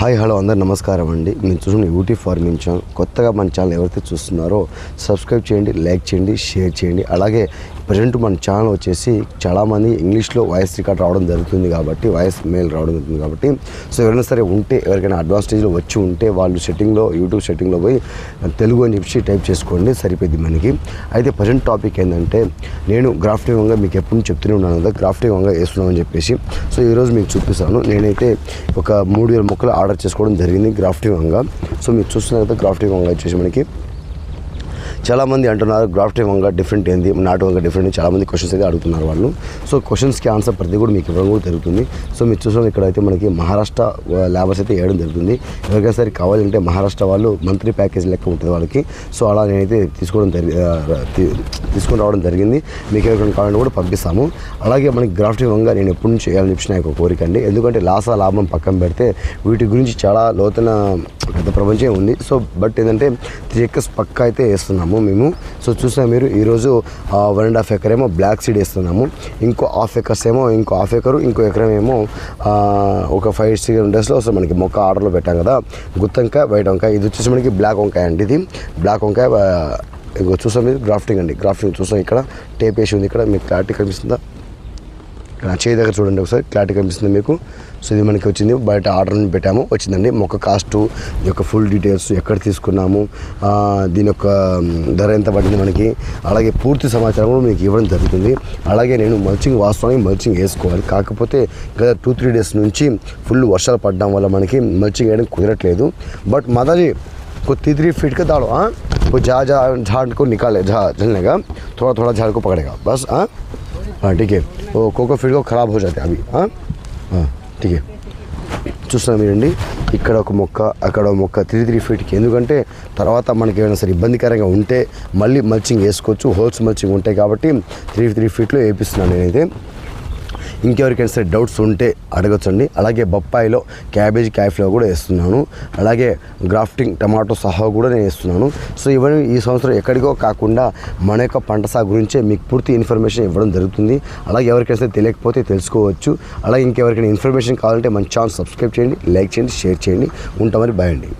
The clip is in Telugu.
హాయ్ హలో అందరు నమస్కారం అండి. నేను చూసిన యూటీ ఫార్మింగ్ ఛానల్. కొత్తగా మన ఛానల్ ఎవరైతే చూస్తున్నారో సబ్స్క్రైబ్ చేయండి లైక్ చేయండి షేర్ చేయండి. అలాగే ప్రజెంట్ మన ఛానల్ వచ్చేసి చాలామంది ఇంగ్లీష్లో వాయిస్ రికార్డ్ రావడం జరుగుతుంది కాబట్టి వాయిస్ మెయిల్ రావడం జరుగుతుంది కాబట్టి. సో ఎవరైనా సరే ఉంటే ఎవరికైనా అడ్వాన్స్ స్టేజ్లో వచ్చి ఉంటే వాళ్ళు సెట్టింగ్లో యూట్యూబ్ సెట్టింగ్లో పోయి తెలుగు అని చెప్పి టైప్ చేసుకోండి సరిపోద్ది మనకి. అయితే ప్రజెంట్ టాపిక్ ఏంటంటే నేను గ్రాఫ్టింగ్ వంగ మీకు ఎప్పుడు చెప్తూనే ఉన్నాను కదా గ్రాఫ్టింగ్ వంగ వేస్తున్నామని చెప్పేసి. సో ఈరోజు మీకు చూపిస్తాను. నేనైతే ఒక మూడు వేల మొక్కలు ఆర్డర్ చేసుకోవడం జరిగింది గ్రాఫ్టింగ్ వంగ. సో మీరు చూస్తున్నారు కదా గ్రాఫ్టింగ్ వంగ వచ్చేసి మనకి చాలామంది అంటున్నారు గ్రాఫ్ట్ వంగ డిఫరెంట్ ఏంది? నాటు వంగ డిఫరెంట్ చాలామంది క్వశ్చన్స్ అయితే అడుగుతున్నారు వాళ్ళు. సో క్వశ్చన్స్కి ఆన్సర్ ప్రతి కూడా మీకు ఇవ్వడం కూడా జరుగుతుంది. సో మీరు చూసిన ఇక్కడ అయితే మనకి మహారాష్ట్ర లేబర్స్ అయితే వేయడం జరుగుతుంది. ఎవరికైనా సరే కావాలంటే మహారాష్ట్ర వాళ్ళు మంత్లీ ప్యాకేజ్ లెక్క ఉంటుంది వాళ్ళకి. సో అలా నేనైతే తీసుకోవడం జరిగి తీ- తీసుకొని రావడం జరిగింది. మీకు ఎవరికైనా కావాలంటే కూడా పంపిస్తాము. అలాగే మనకి గ్రాఫ్టింగ్ వంగ నేను ఎప్పటి నుంచి చేయాలని చెప్పిన యొక్క కోరిక అండి. ఎందుకంటే లాస లాభం పక్కన పెడితే వీటి గురించి చాలా లోతైన పెద్ద ప్రపంచం ఉంది. సో బట్ ఏంటంటే త్రీ ఎక్కర్స్ పక్క అయితే వేస్తున్నాము. మేము. సో చూసినా మీరు ఈరోజు వన్ అండ్ హాఫ్ ఎకర్ ఏమో బ్లాక్ సీడ్ వేస్తున్నాము. ఇంకో హాఫ్ ఎకర్స్ ఏమో ఇంకో హాఫ్ ఎకరు ఇంకో ఎకరం ఏమో ఒక ఫైవ్ సిక్స్ డేస్లో సో మనకి మొక్క ఆర్డర్లో పెట్టాం కదా. గుత్తంకాయ వైట్ వంకాయ ఇది వచ్చేసి మనకి బ్లాక్ వంకాయ అండి ఇది. బ్లాక్ వంకాయ ఆ, చూసాం మీరు గ్రాఫ్టింగ్ అండి. గ్రాఫ్టింగ్ చూసాం ఇక్కడ టేప్ వేసి ఉంది ఇక్కడ మీకు క్లారిటీ కనిపిస్తుందా? నా చేయి దగ్గర చూడండి ఒకసారి క్లారిటీ కనిపిస్తుంది మీకు సో ఇది మనకి వచ్చింది బయట ఆర్డర్ పెట్టాము వచ్చిందండి మొక్క కాస్ట్ ఈ యొక్క ఫుల్ డీటెయిల్స్ ఎక్కడ తీసుకున్నాము ఆ, దీని యొక్క మ్, ధర ఎంత పడింది మనకి అలాగే పూర్తి సమాచారం కూడా మీకు ఇవ్వడం జరుగుతుంది అలాగే నేను మల్చింగ్ వాస్తవానికి మల్చింగ్ వేసుకోవాలి కాకపోతే గత టూ త్రీ డేస్ నుంచి ఫుల్ వర్షాలు పడడం వల్ల మనకి మల్చింగ్ వేయడం కుదరట్లేదు బట్ మదరి को तीसरी फीट का दाड़ो हाँ वो जा जा झाड़ को निकाले झा झलने का थोड़ा थोड़ा झाड़ को पकड़ेगा बस हाँ हाँ ठीक है वो कोको फीट को ख़राब हो जाते हैं अभी हाँ हाँ ठीक है చూస్తున్నాం మీరండి ఇక్కడ ఒక మొక్క అక్కడ ఒక మొక్క త్రీ త్రీ ఫీట్కి ఎందుకంటే తర్వాత మనకి ఏమైనా సరే ఇబ్బందికరంగా ఉంటే మళ్ళీ మల్చింగ్ వేసుకోవచ్చు హోల్స్ మల్చింగ్ ఉంటాయి కాబట్టి త్రీ త్రీ ఫీట్లో వేపిస్తున్నాను నేనైతే ఇంకెవరికైనా సరే డౌట్స్ ఉంటే అడగచ్చండి. అలాగే బొప్పాయిలో క్యాబేజ్ క్యాఫ్లో కూడా వేస్తున్నాను. అలాగే గ్రాఫ్టింగ్ టమాటో సహా కూడా నేను వేస్తున్నాను. సో ఇవన్నీ ఈ సంవత్సరం ఎక్కడికో కాకుండా మన యొక్క పంట సాగు గురించే మీకు పూర్తి ఇన్ఫర్మేషన్ ఇవ్వడం జరుగుతుంది. అలాగే ఎవరికైనా సరే తెలియకపోతే తెలుసుకోవచ్చు. అలాగే ఇంకెవరికైనా ఇన్ఫర్మేషన్ కావాలంటే మన ఛానల్ సబ్స్క్రైబ్ చేయండి లైక్ చేయండి షేర్ చేయండి. ఉంటామని భయండి.